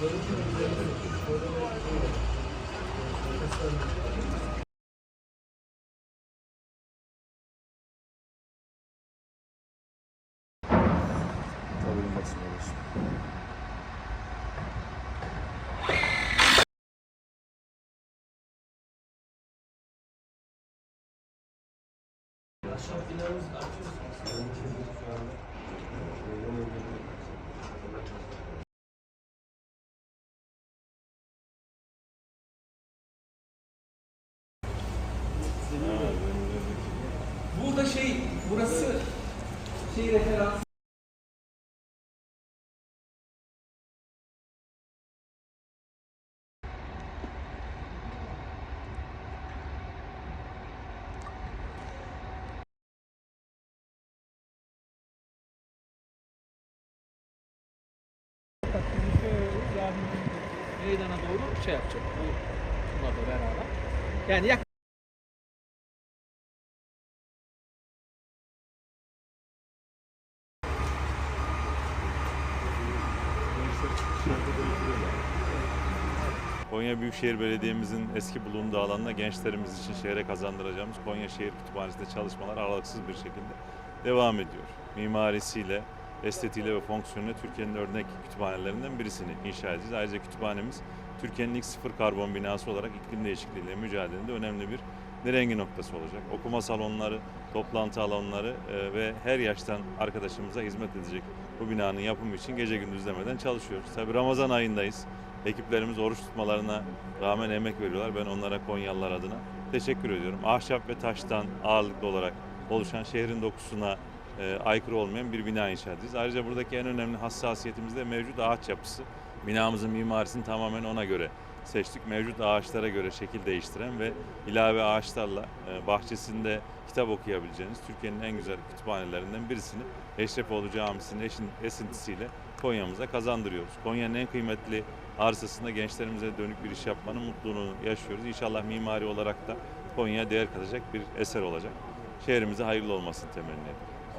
Tabii maksimum olsun. Burası şey referans. meydana doğru şey yapacak. Bu bununla da beraber. Yani yak Konya Büyükşehir Belediye'mizin eski bulunduğu alanda gençlerimiz için şehre kazandıracağımız Konya Şehir Kütüphanesi'nde çalışmalar aralıksız bir şekilde devam ediyor. Mimarisiyle, estetiğiyle ve fonksiyonuyla Türkiye'nin örnek kütüphanelerinden birisini inşa edeceğiz. Ayrıca kütüphanemiz Türkiye'nin ilk sıfır karbon binası olarak iklim değişikliğiyle mücadelede önemli bir nirengi noktası olacak. Okuma salonları, toplantı alanları e, ve her yaştan arkadaşımıza hizmet edecek bu binanın yapımı için gece gündüz demeden çalışıyoruz. Tabii Ramazan ayındayız. Ekiplerimiz oruç tutmalarına rağmen emek veriyorlar. Ben onlara Konyalılar adına teşekkür ediyorum. Ahşap ve taştan ağırlıklı olarak oluşan şehrin dokusuna e, aykırı olmayan bir bina inşa edeceğiz. Ayrıca buradaki en önemli hassasiyetimiz de mevcut ağaç yapısı. Binamızın mimarisini tamamen ona göre seçtik. Mevcut ağaçlara göre şekil değiştiren ve ilave ağaçlarla e, bahçesinde kitap okuyabileceğiniz Türkiye'nin en güzel kütüphanelerinden birisini Eşrefoğlu Camisi'nin esintisiyle Konya'mıza kazandırıyoruz. Konya'nın en kıymetli arsasında gençlerimize dönük bir iş yapmanın mutluluğunu yaşıyoruz. İnşallah mimari olarak da Konya'ya değer katacak bir eser olacak. Şehrimize hayırlı olmasını temenni ediyorum.